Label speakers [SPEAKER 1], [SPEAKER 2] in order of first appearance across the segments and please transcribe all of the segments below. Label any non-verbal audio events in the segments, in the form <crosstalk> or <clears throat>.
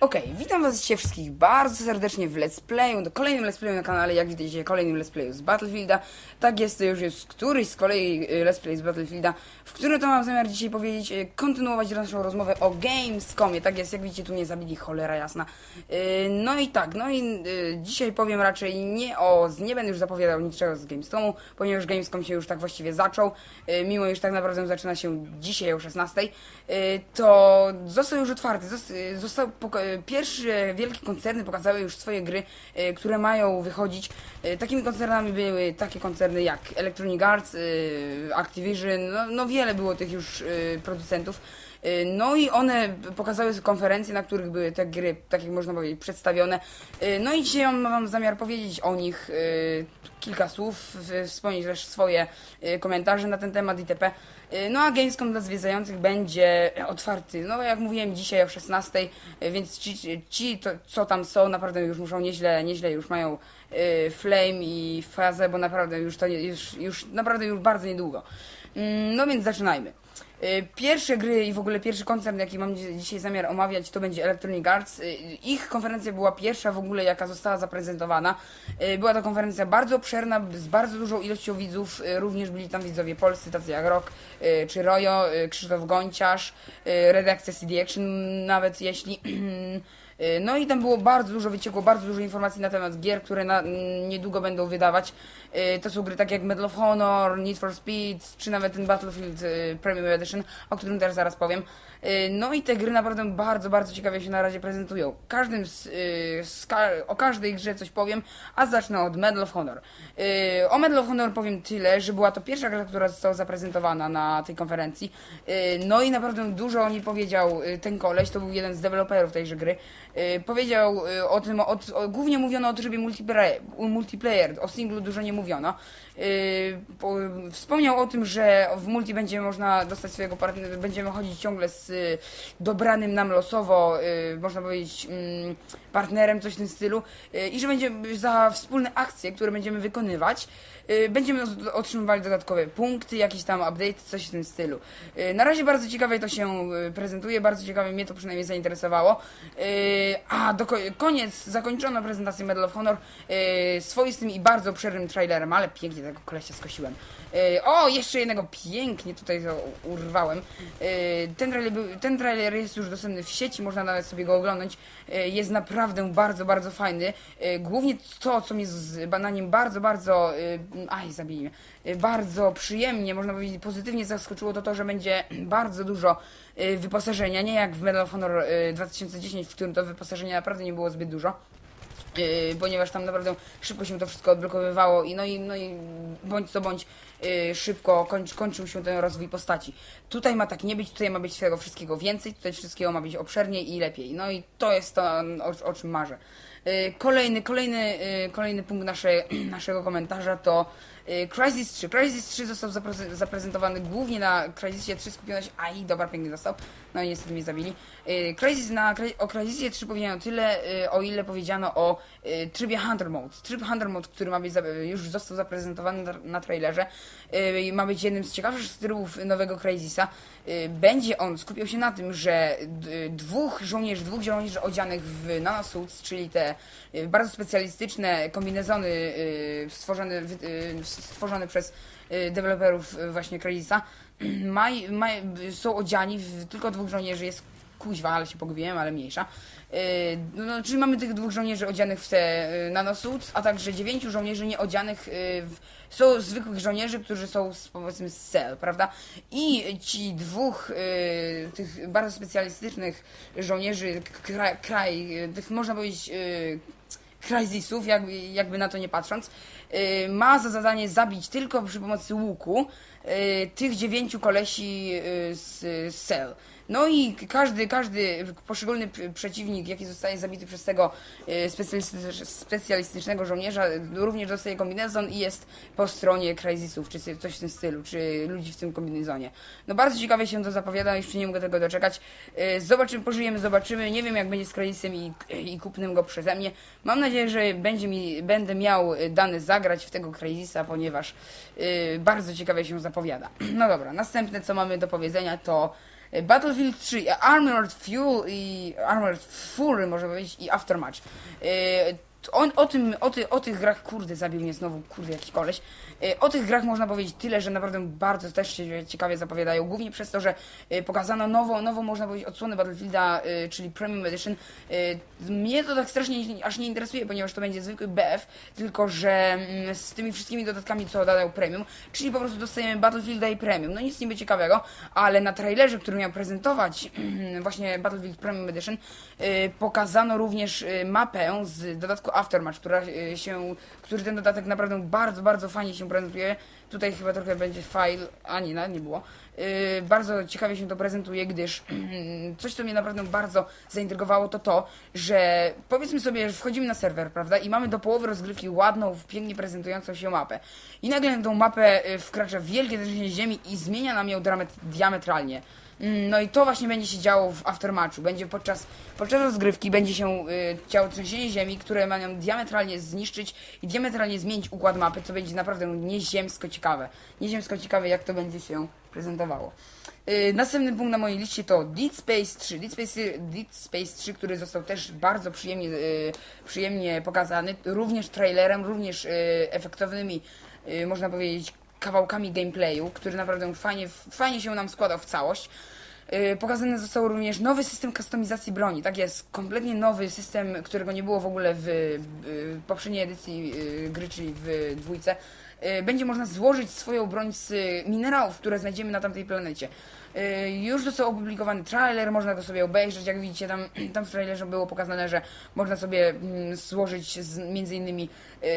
[SPEAKER 1] Okej, witam was dzisiaj wszystkich bardzo serdecznie w Let's Playu, do kolejnym Let's Playu na kanale, jak widzicie, kolejnym Let's Playu z Battlefielda. Tak jest, to już jest któryś z kolei y, Let's Play z Battlefielda, w którym to mam zamiar dzisiaj powiedzieć, y, kontynuować naszą rozmowę o Gamescomie. Tak jest, jak widzicie, tu mnie zabili, cholera jasna. Y, No i tak, no i dzisiaj powiem raczej nie o, nie będę już zapowiadał niczego z Gamescomu, ponieważ Gamescom się już tak właściwie zaczął, mimo iż tak naprawdę zaczyna się dzisiaj o 16, y, to został już otwarty, zos- został poka- pierwsze wielkie koncerny pokazały już swoje gry, y, które mają wychodzić. Y, Takimi koncernami były takie koncerny jak Electronic Arts, y, Activision, no, no wiele było tych już producentów. Y, No i one pokazały konferencje, na których były te gry, tak jak można powiedzieć, przedstawione. Y, No i dzisiaj mam, mam zamiar powiedzieć o nich y, kilka słów, wspomnieć też swoje komentarze na ten temat itp. No a Gamescom dla zwiedzających będzie otwarty, no jak mówiłem dzisiaj o 16, y, więc ci, ci to, co tam są, naprawdę już muszą nieźle, nieźle już mają Flame i fazę, bo naprawdę już to nie, już, już naprawdę już bardzo niedługo. Mm, No więc zaczynajmy. Y, Pierwsze gry i w ogóle pierwszy koncert, jaki mam dzi- dzisiaj zamiar omawiać, to będzie Electronic Arts. Y, Ich konferencja była pierwsza w ogóle, jaka została zaprezentowana. Y, Była to konferencja bardzo obszerna, z bardzo dużą ilością widzów. Y, Również byli tam widzowie polscy, tacy jak Rock y, czy Rojo, y, Krzysztof Gonciarz, y, redakcja CD Action, nawet jeśli... <clears throat> Y, No i tam było bardzo dużo, wyciekło bardzo dużo informacji na temat gier, które na, niedługo będą wydawać. Y, To są gry takie jak Medal of Honor, Need for Speed, czy nawet ten Battlefield y, Premium Edition, o którym też zaraz powiem. No i te gry naprawdę bardzo, bardzo ciekawie się na razie prezentują. Każdym z, z o każdej grze coś powiem, a zacznę od Medal of Honor. O Medal of Honor powiem tyle, że była to pierwsza gra, która została zaprezentowana na tej konferencji. No i naprawdę dużo o niej powiedział ten koleś, to był jeden z deweloperów tejże gry. Y, Powiedział y, o tym, o, o, głównie mówiono o trybie multiplayer, multiplayer, o singlu dużo nie mówiono. Y, po, wspomniał o tym, że w multi będzie można dostać swojego partnera, będziemy chodzić ciągle z dobranym nam losowo, y, można powiedzieć, mm, partnerem, coś w tym stylu, y, i że będzie za wspólne akcje, które będziemy wykonywać, będziemy otrzymywali dodatkowe punkty, jakieś tam update, coś w tym stylu. Na razie bardzo ciekawie to się prezentuje, bardzo ciekawie mnie to przynajmniej zainteresowało. A do ko- koniec zakończono prezentację Medal of Honor swoistym i bardzo obszernym trailerem, ale pięknie tego kolesia skosiłem. Y, O, jeszcze jednego pięknie tutaj urwałem. Y, Ten trailer, był, ten trailer jest już dostępny w sieci, można nawet sobie go oglądać. Y, Jest naprawdę bardzo, bardzo fajny. Y, Głównie to, co mnie z, na nim bardzo, bardzo, y, aj, zabij mnie, Y, bardzo przyjemnie, można powiedzieć, pozytywnie zaskoczyło to to, że będzie <clears throat> bardzo dużo y, wyposażenia, nie jak w Medal of Honor y, 2010, w którym to wyposażenia naprawdę nie było zbyt dużo. Yy, ponieważ tam naprawdę szybko się to wszystko odblokowywało i no i, no i bądź co bądź yy, szybko kończy, kończył się ten rozwój postaci. Tutaj ma tak nie być, tutaj ma być tego wszystkiego więcej, tutaj wszystkiego ma być obszerniej i lepiej. No i to jest to, o, o czym marzę. Yy, kolejny, kolejny, yy, kolejny punkt nasze, <clears throat> naszego komentarza to yy, Crysis 3. Crysis 3 został zapreze- zaprezentowany głównie na Crysisie 3 skupiono się, aj, dobra, pięknie został, no i niestety mnie zabili. Yy, Crysis na, o Crysisie 3 powiedziano tyle, yy, o ile powiedziano o trybie Hunter Mode. Tryb Hunter Mode, który ma być, już został zaprezentowany na, trailerze, ma być jednym z ciekawszych trybów nowego Crysisa. Yy, będzie on skupiał się na tym, że dwóch żołnierzy, dwóch żołnierzy odzianych w nanosuits, czyli te bardzo specjalistyczne kombinezony stworzone, wy- stworzone przez yy, deweloperów yy, właśnie <clears throat> maj, są odziani w tylko dwóch żołnierzy, jest kuźwa, ale się pogubiłem, ale mniejsza. Yy, no, czyli mamy tych dwóch żołnierzy odzianych w te nanosuits, a także dziewięciu żołnierzy nieodzianych w, są zwykłych żołnierzy, którzy są z, powiedzmy z cel, prawda? I ci dwóch tych bardzo specjalistycznych żołnierzy, kraj, kraj tych można powiedzieć Crysisów, jakby, jakby na to nie patrząc, ma za zadanie zabić tylko przy pomocy łuku yy, tych dziewięciu kolesi z, z Cell. No i każdy, każdy poszczególny przeciwnik, jaki zostaje zabity przez tego specjalistycz- specjalistycznego żołnierza, również dostaje kombinezon i jest po stronie Crysisów, czy coś w tym stylu, czy ludzi w tym kombinezonie. No bardzo ciekawie się to zapowiada, jeszcze nie mogę tego doczekać. Yy, Zobaczymy, pożyjemy, zobaczymy. Nie wiem jak będzie z Crysisem i, i kupnym go przeze mnie. Mam nadzieję, że będzie mi, będę miał dane zagrać w tego Crysisa, ponieważ y, bardzo ciekawie się zapowiada. <clears throat> No dobra, następne co mamy do powiedzenia to Battlefield 3, Armored Fuel i Armored Fury, można powiedzieć, i Aftermatch. On, o, tym, o, ty, o tych grach, kurde, zabił mnie znowu, kurde, jakiś koleś. Y, O tych grach można powiedzieć tyle, że naprawdę bardzo też się ciekawie zapowiadają, głównie przez to, że y, pokazano nową, nową można powiedzieć, odsłonę Battlefielda, y, czyli Premium Edition. Mnie to tak strasznie nie- aż nie interesuje, ponieważ to będzie zwykły BF, tylko że mm, z tymi wszystkimi dodatkami, co dodają Premium, czyli po prostu dostajemy Battlefielda i Premium. No nic niby ciekawego, ale na trailerze, który miał prezentować <clears throat> właśnie Battlefield Premium Edition, pokazano również mapę z dodatku Aftermatch, która y, się, który ten dodatek naprawdę bardzo, bardzo fajnie się prezentuje. Tutaj chyba trochę będzie file, a nie, nie było. Yy, bardzo ciekawie się to prezentuje, gdyż <clears throat> coś, co mnie naprawdę bardzo zaintrygowało, to to, że powiedzmy sobie, że wchodzimy na serwer, prawda, i mamy do połowy rozgrywki ładną, pięknie prezentującą się mapę. I nagle na tą mapę y, wkracza wielkie trzęsienie ziemi i zmienia nam ją diametralnie. Mm, No i to właśnie będzie się działo w aftermatchu. Będzie podczas, podczas rozgrywki będzie się y, działo trzęsienie ziemi, które ma ją diametralnie zniszczyć i diametralnie zmienić układ mapy, co będzie naprawdę nieziemsko ciekawe. Nieziemsko ciekawe, jak to będzie się prezentowało. Y, następny punkt na mojej liście to Dead Space 3. Dead Space, Dead Space 3, który został też bardzo przyjemnie, y, przyjemnie pokazany, również trailerem, również y, efektownymi, można powiedzieć, kawałkami gameplayu, który naprawdę fajnie, fajnie się nam składał w całość. Yy, Pokazany został również nowy system kustomizacji broni. Tak jest, kompletnie nowy system, którego nie było w ogóle w yy, poprzedniej edycji yy, gry, czyli w dwójce. Będzie można złożyć swoją broń z minerałów, które znajdziemy na tamtej planecie. Yy, Już został opublikowany trailer, można go sobie obejrzeć. Jak widzicie, tam, <clears throat> tam w trailerze było pokazane, że można sobie mm, złożyć z, między innymi yy,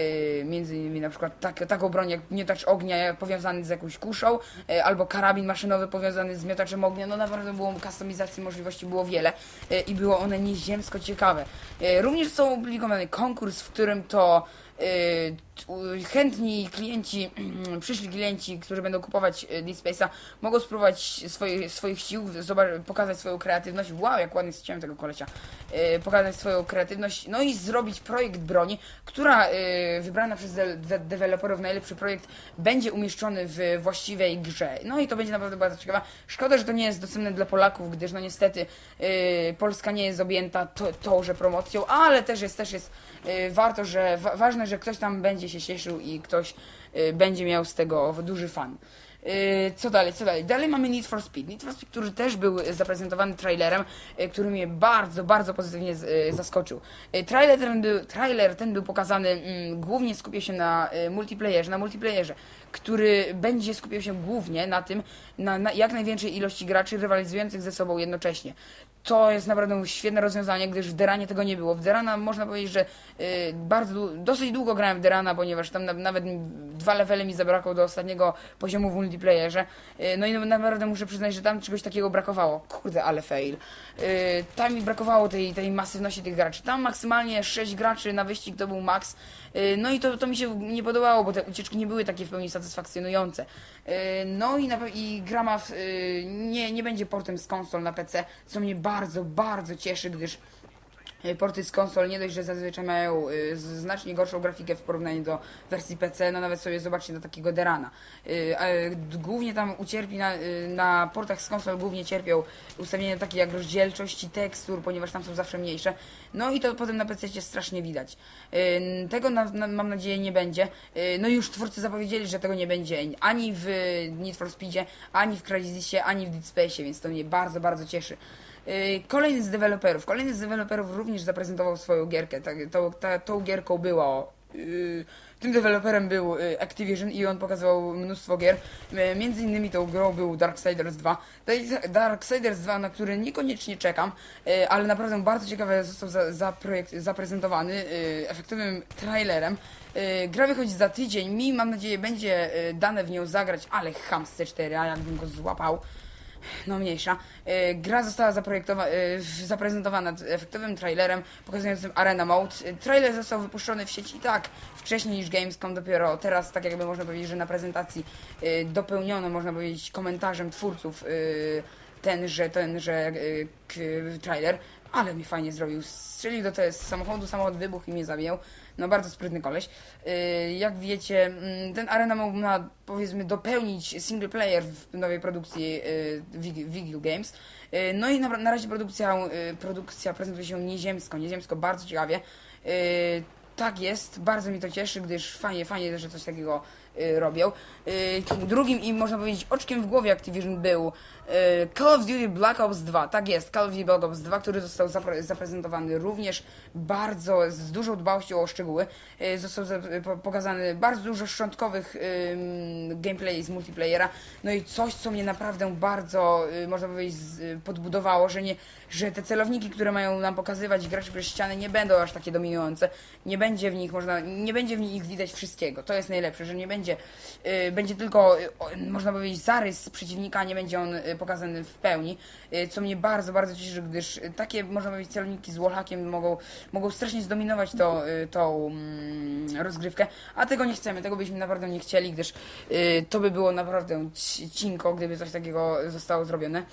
[SPEAKER 1] między innymi na przykład tak, taką broń jak miotacz ognia powiązany z jakąś kuszą, yy, albo karabin maszynowy powiązany z miotaczem ognia. No naprawdę było kustomizacji możliwości było wiele i było one nieziemsko ciekawe. Również został opublikowany konkurs, w którym to chętni klienci, <clears throat> przyszli klienci, którzy będą kupować yy, Dead Space'a, mogą spróbować swoich, swoich sił, pokazać swoją kreatywność. Wow, jak ładnie chciałem tego kolesia. Yy, pokazać swoją kreatywność, no i zrobić projekt broni, która yy, wybrana przez de de deweloperów najlepszy projekt będzie umieszczony w właściwej grze. No i to będzie naprawdę bardzo ciekawe. Szkoda, że to nie jest dostępne dla Polaków, gdyż no niestety Polska nie jest objęta to, tą promocją, ale też jest, też jest warto, że wa ważne, że ktoś tam będzie się cieszył i ktoś yy, będzie miał z tego duży fan. Yy, Co dalej, co dalej? Dalej mamy Need for Speed. Need for Speed, który też był zaprezentowany trailerem, yy, który mnie bardzo, bardzo pozytywnie yy, zaskoczył. Trailer ten był, trailer ten był pokazany, mm, głównie skupiał się na multiplayerze, na multiplayerze, który będzie skupiał się głównie na tym, na, na jak największej ilości graczy rywalizujących ze sobą jednocześnie. To jest naprawdę świetne rozwiązanie, gdyż w Deranie tego nie było. W Derana można powiedzieć, że yy, bardzo, dosyć długo grałem w Derana, ponieważ tam na, nawet dwa levely mi zabrakło do ostatniego poziomu multiplayerze. Yy, no i naprawdę muszę przyznać, że tam czegoś takiego brakowało. Kurde, ale fail. Yy, tam mi brakowało tej, tej masywności tych graczy. Tam maksymalnie 6 graczy na wyścig to był max. Yy, no i to, to mi się nie podobało, bo te ucieczki nie były takie w pełni satysfakcjonujące. No i, na, i gra ma w, nie, nie będzie portem z konsol na PC, co mnie bardzo, bardzo cieszy, gdyż y, porty z konsol nie dość, że zazwyczaj mają z- znacznie gorszą grafikę w porównaniu do wersji PC, no nawet sobie zobaczcie na takiego Derana. D- głównie tam ucierpi na, na portach z konsol głównie cierpią ustawienia takie jak rozdzielczość i tekstur, ponieważ tam są zawsze mniejsze. No i to potem na PC strasznie widać. Tego na, na, mam nadzieję nie będzie. No już twórcy zapowiedzieli, że tego nie będzie ani w Need for Speedzie, ani w Crysisie, ani w Dead Space, więc to mnie bardzo, bardzo cieszy. Yy, Kolejny z deweloperów, kolejny z deweloperów również zaprezentował swoją gierkę. Tak, tą, ta, tą gierką było. Yy, tym deweloperem był yy, Activision i on pokazywał mnóstwo gier. Yy, między innymi tą grą był Darksiders 2. Dark- Darksiders 2, na który niekoniecznie czekam, ale naprawdę bardzo ciekawe został za, za projekt, zaprezentowany efektywnym trailerem. Gra wychodzi za tydzień. Mi, mam nadzieję, będzie dane w nią zagrać, ale ham z C4, a jakbym go złapał. No mniejsza. E, Gra została zaprojektowa- e, zaprezentowana efektownym trailerem pokazującym Arena Mode. E, Trailer został wypuszczony w sieci tak wcześniej niż Gamescom, dopiero teraz tak jakby można powiedzieć, że na prezentacji dopełniono, można powiedzieć, komentarzem twórców e, tenże, tenże e, k- trailer. ale mi fajnie zrobił. Strzelił do tego samochodu, samochód wybuchł i mnie zabijał. No bardzo sprytny koleś. Yy, jak wiecie, mm, ten arena ma, powiedzmy dopełnić single player w nowej produkcji Vig- Vigil Games. Yy, no i na, na razie produkcja, produkcja prezentuje się nieziemsko, nieziemsko, bardzo ciekawie. Tak jest, bardzo mi to cieszy, gdyż fajnie, fajnie, że coś takiego y, robią. Y, drugim i można powiedzieć oczkiem w głowie Activision był y, Call of Duty Black Ops 2. Tak jest, Call of Duty Black Ops 2, który został zapre zaprezentowany również bardzo z dużą dbałością o szczegóły. Y, został za po pokazany bardzo dużo szczątkowych gameplay z multiplayera. No i coś, co mnie naprawdę bardzo, y, można powiedzieć, y, podbudowało, że nie, że te celowniki, które mają nam pokazywać grać przez ściany, nie będą aż takie dominujące. Nie będzie w nich można, nie będzie w nich widać wszystkiego. To jest najlepsze, że nie będzie, y, będzie tylko, y, można powiedzieć, zarys przeciwnika, nie będzie on y, pokazany w pełni, co mnie bardzo, bardzo cieszy, gdyż takie, można powiedzieć, celowniki z wallhackiem mogą, mogą strasznie zdominować to, tą mm, rozgrywkę, a tego nie chcemy, tego byśmy naprawdę nie chcieli, gdyż to by było naprawdę ci- cinko, gdyby coś takiego zostało zrobione.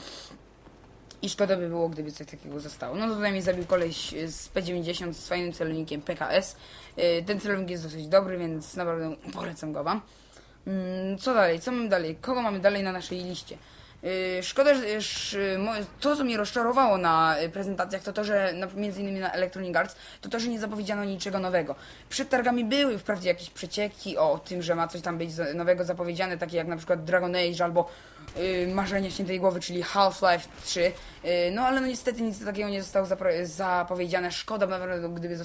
[SPEAKER 1] I szkoda by było, gdyby coś takiego zostało. No tutaj mnie zabił koleś z P90 z fajnym celownikiem PKS. Yy, Ten celownik jest dosyć dobry, więc naprawdę polecam go wam. Mm, Co dalej? Co mamy dalej? Kogo mamy dalej na naszej liście? Yy, Szkoda, że to, co mnie rozczarowało na y, prezentacjach, to to, że między innymi na Electronic Arts, to to, że nie zapowiedziano niczego nowego. Przed targami były wprawdzie jakieś przecieki o tym, że ma coś tam być nowego zapowiedziane, takie jak na przykład Dragon Age albo y, Marzenia Świętej Głowy, czyli Half-Life 3. Y, no ale no niestety nic takiego nie zostało zapowiedziane. Szkoda naprawdę, gdyby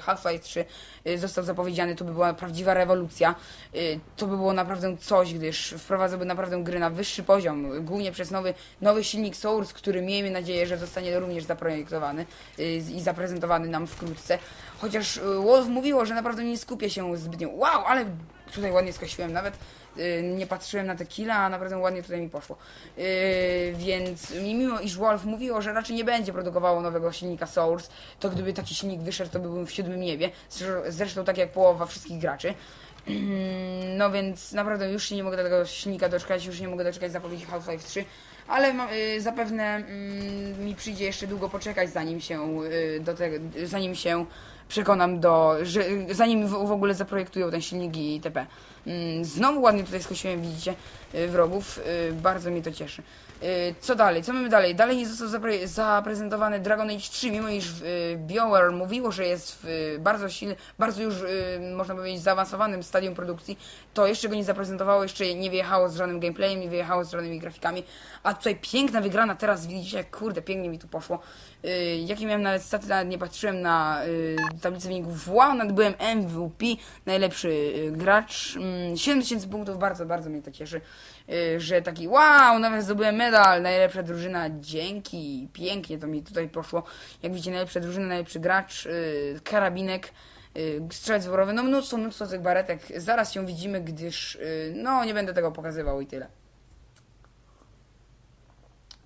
[SPEAKER 1] Half-Life 3 y, został zapowiedziany, to by była prawdziwa rewolucja. Y, to by było naprawdę coś, gdyż wprowadzałby naprawdę gry na wyższy poziom, głównie przez nowy, nowy silnik Source, który miejmy nadzieję, że zostanie również zaprojektowany y, i zaprezentowany nam wkrótce. Chociaż y, Wolf mówiło, że naprawdę nie skupia się zbytnio. Wow, ale tutaj ładnie skosiłem nawet. y, Nie patrzyłem na te killa, a naprawdę ładnie tutaj mi poszło. Więc mimo iż Wolf mówiło, że raczej nie będzie produkowało nowego silnika Source, to gdyby taki silnik wyszedł, to byłbym w siódmym niebie. Zresztą tak jak połowa wszystkich graczy. No więc naprawdę już się nie mogę tego silnika doczekać, już nie mogę doczekać zapowiedzi Half-Life 3, ale y, zapewne mm, mi przyjdzie jeszcze długo poczekać, zanim się y, do tego, zanim się przekonam do, że zanim w, ogóle zaprojektują ten silnik i itp. Mm, Znowu ładnie tutaj skosiłem, widzicie, y, wrogów, y, bardzo mnie to cieszy. Y, Co dalej? Co mamy dalej? Dalej nie został zapre zaprezentowany Dragon Age 3, mimo iż y, BioWare mówiło, że jest w y, bardzo silny, bardzo już, y, można powiedzieć, zaawansowanym stadium produkcji, to jeszcze go nie zaprezentowało, jeszcze nie wyjechało z żadnym gameplayem, nie wyjechało z żadnymi grafikami, a tutaj piękna wygrana, teraz widzicie, jak kurde, pięknie mi tu poszło. Y, Jakie miałem nawet staty, nawet nie patrzyłem na y, tablicę wyników. Wow, nawet byłem MVP, najlepszy y, gracz. Mm, 7000 punktów, bardzo, bardzo mnie to cieszy, y, że taki wow, nawet zdobyłem medal, najlepsza drużyna, dzięki, pięknie to mi tutaj poszło. Jak widzicie, najlepsza drużyna, najlepszy gracz, y, karabinek, y, strzelec worowy, no mnóstwo, mnóstwo tych baretek. Zaraz się widzimy, gdyż, y, no nie będę tego pokazywał i tyle.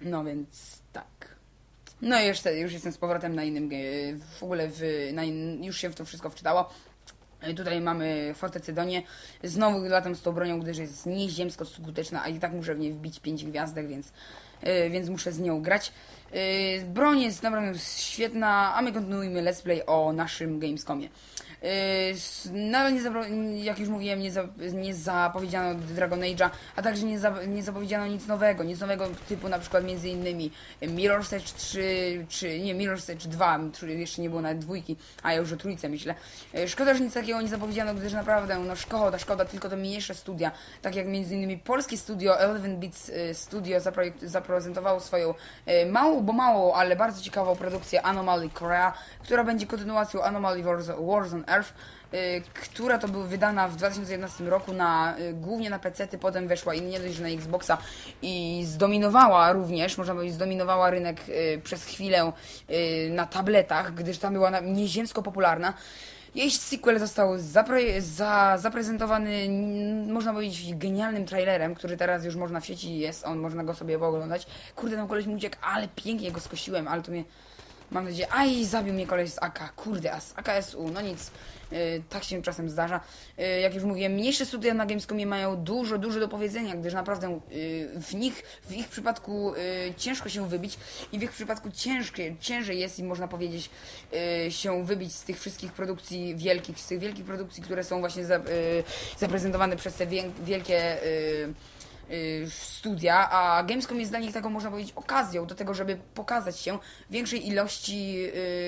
[SPEAKER 1] No więc tak. No i jeszcze, już jestem z powrotem na innym, w ogóle w, in, już się w to wszystko wczytało. E, Tutaj mamy Fortecę Donię. Znowu latam z tą bronią, gdyż jest nieziemsko skuteczna, a i tak muszę w niej wbić 5 gwiazdek, więc, e, więc muszę z nią grać. E, Broń jest naprawdę świetna, a my kontynuujemy let's play o naszym Gamescomie. S- No ale nie jak już mówiłem, nie, za, nie zapowiedziano Dragon Age'a, a także nie, za, nie zapowiedziano nic nowego, nic nowego typu na przykład między innymi Mirror's Edge 3, czy nie, Mirror's Edge 2, tr- jeszcze nie było nawet dwójki, a ja już o trójce myślę. Yy, Szkoda, że nic takiego nie zapowiedziano, gdyż naprawdę, no szkoda, szkoda, tylko te mniejsze studia, tak jak między innymi polskie studio, Eleven Beats yy, Studio zaprezentowało swoją małą, bo małą, ale bardzo ciekawą produkcję Anomaly Korea, która będzie kontynuacją Anomaly on Earth, y, która to była wydana w 2011 roku na, y, głównie na PC, potem weszła i nie dość, na Xboxa i zdominowała również, można powiedzieć, zdominowała rynek y, przez chwilę na tabletach, gdyż tam była nieziemsko popularna. Jej sequel został zapre- za, zaprezentowany, można powiedzieć, genialnym trailerem, który teraz już można w sieci jest, on można go sobie pooglądać. Kurde, tam koleś mi uciekł, ale pięknie go skosiłem, ale to mnie Mam nadzieję, aj, zabił mnie koleś z AK, kurde, a z AKSU, no nic, y, tak się czasem zdarza. Y, jak już mówiłem, mniejsze studia na Gamescomie mają dużo, dużo do powiedzenia, gdyż naprawdę y, w nich, w ich przypadku y, ciężko się wybić i w ich przypadku ciężkie, ciężej jest im, można powiedzieć, y, się wybić z tych wszystkich produkcji wielkich, z tych wielkich produkcji, które są właśnie za, y, zaprezentowane przez te wielkie... Y, y, studia, a Gamescom jest dla nich taką, można powiedzieć, okazją do tego, żeby pokazać się większej ilości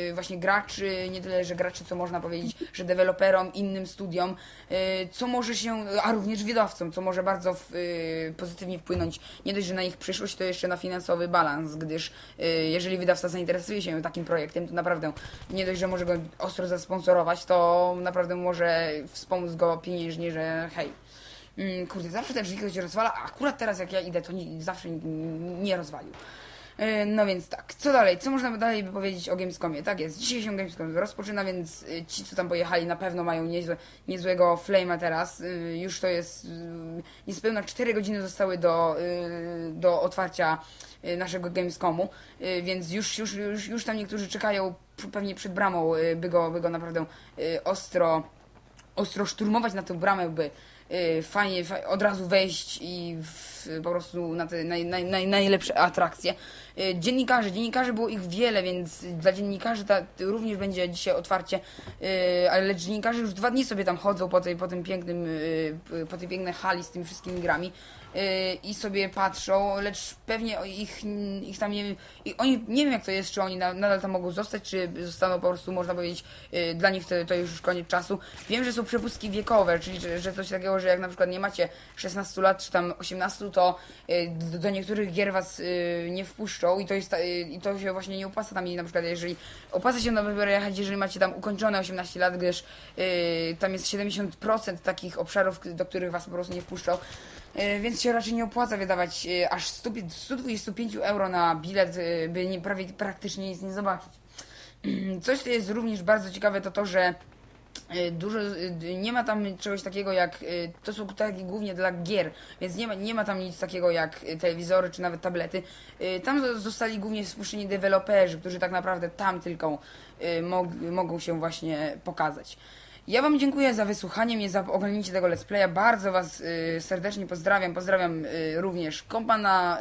[SPEAKER 1] y, właśnie graczy, nie tyle, że graczy, co można powiedzieć, że deweloperom, innym studiom, y, co może się, a również wydawcom, co może bardzo y, pozytywnie wpłynąć. Nie dość, że na ich przyszłość, to jeszcze na finansowy balans, gdyż y, jeżeli wydawca zainteresuje się takim projektem, to naprawdę nie dość, że może go ostro zasponsorować, to naprawdę może wspomóc go pieniężnie, że hej, Mm, kurde, zawsze te drzwi ktoś rozwala, a akurat teraz jak ja idę, to nie, zawsze nie rozwalił. E, No więc tak, co dalej? Co można dalej by powiedzieć o Gamescomie? Tak jest, dzisiaj się Gamescom rozpoczyna, więc y, ci, co tam pojechali, na pewno mają niezłe, niezłego flame'a teraz. Y, Już to jest, niespełna 4 godziny zostały do, do otwarcia naszego Gamescomu, więc już, już, już, już tam niektórzy czekają pewnie przed bramą, by go, by go naprawdę ostro ostro szturmować na tę bramę, by y, fajnie, fa- od razu wejść i w, po prostu na te naj, naj, naj, najlepsze atrakcje. Y, dziennikarze, dziennikarzy było ich wiele, więc dla dziennikarzy ta, również będzie dzisiaj otwarcie, y, ale dziennikarze już dwa dni sobie tam chodzą po, tej, po tym pięknym, po tej pięknej hali z tymi wszystkimi grami i sobie patrzą, lecz pewnie ich, ich tam nie i oni nie wiem jak to jest, czy oni na, nadal tam mogą zostać, czy zostaną po prostu, można powiedzieć, y, dla nich to, to już koniec czasu. Wiem, że są przepustki wiekowe, czyli że, że coś takiego, że jak na przykład nie macie 16 lat, czy tam 18, to y, do, do niektórych gier was y, nie wpuszczą i to jest y, i to się właśnie nie opłaca tam na przykład jeżeli opłaca się na wybory jechać, jeżeli macie tam ukończone 18 lat, gdyż y, tam jest 70% takich obszarów, do których was po prostu nie wpuszczą. E, Więc się raczej nie opłaca wydawać e, aż 100 125 euro na bilet, e, by nie, prawie praktycznie nic nie zobaczyć. <clears throat> Coś, co jest również bardzo ciekawe, to to, że dużo, nie ma tam czegoś takiego jak, to są targi głównie dla gier, więc nie ma, nie ma tam nic takiego jak telewizory czy nawet tablety. Tam zo- zostali głównie spuszczeni deweloperzy, którzy tak naprawdę tam tylko mog, mogą się właśnie pokazać. Ja Wam dziękuję za wysłuchanie mnie, za oglądnięcie tego let's playa. Bardzo Was y, serdecznie pozdrawiam. Pozdrawiam y, również kompana,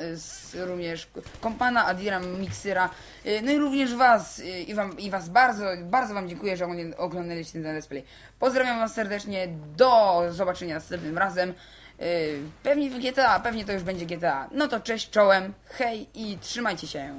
[SPEAKER 1] y, również kompana Adiram Mixyra, y, no i również Was y, i, wam, i Was bardzo, bardzo Wam dziękuję, że oglądali- oglądaliście ten let's play. Pozdrawiam Was serdecznie. Do zobaczenia następnym razem. Y, Pewnie w GTA, pewnie to już będzie GTA. No to cześć, czołem, hej i trzymajcie się.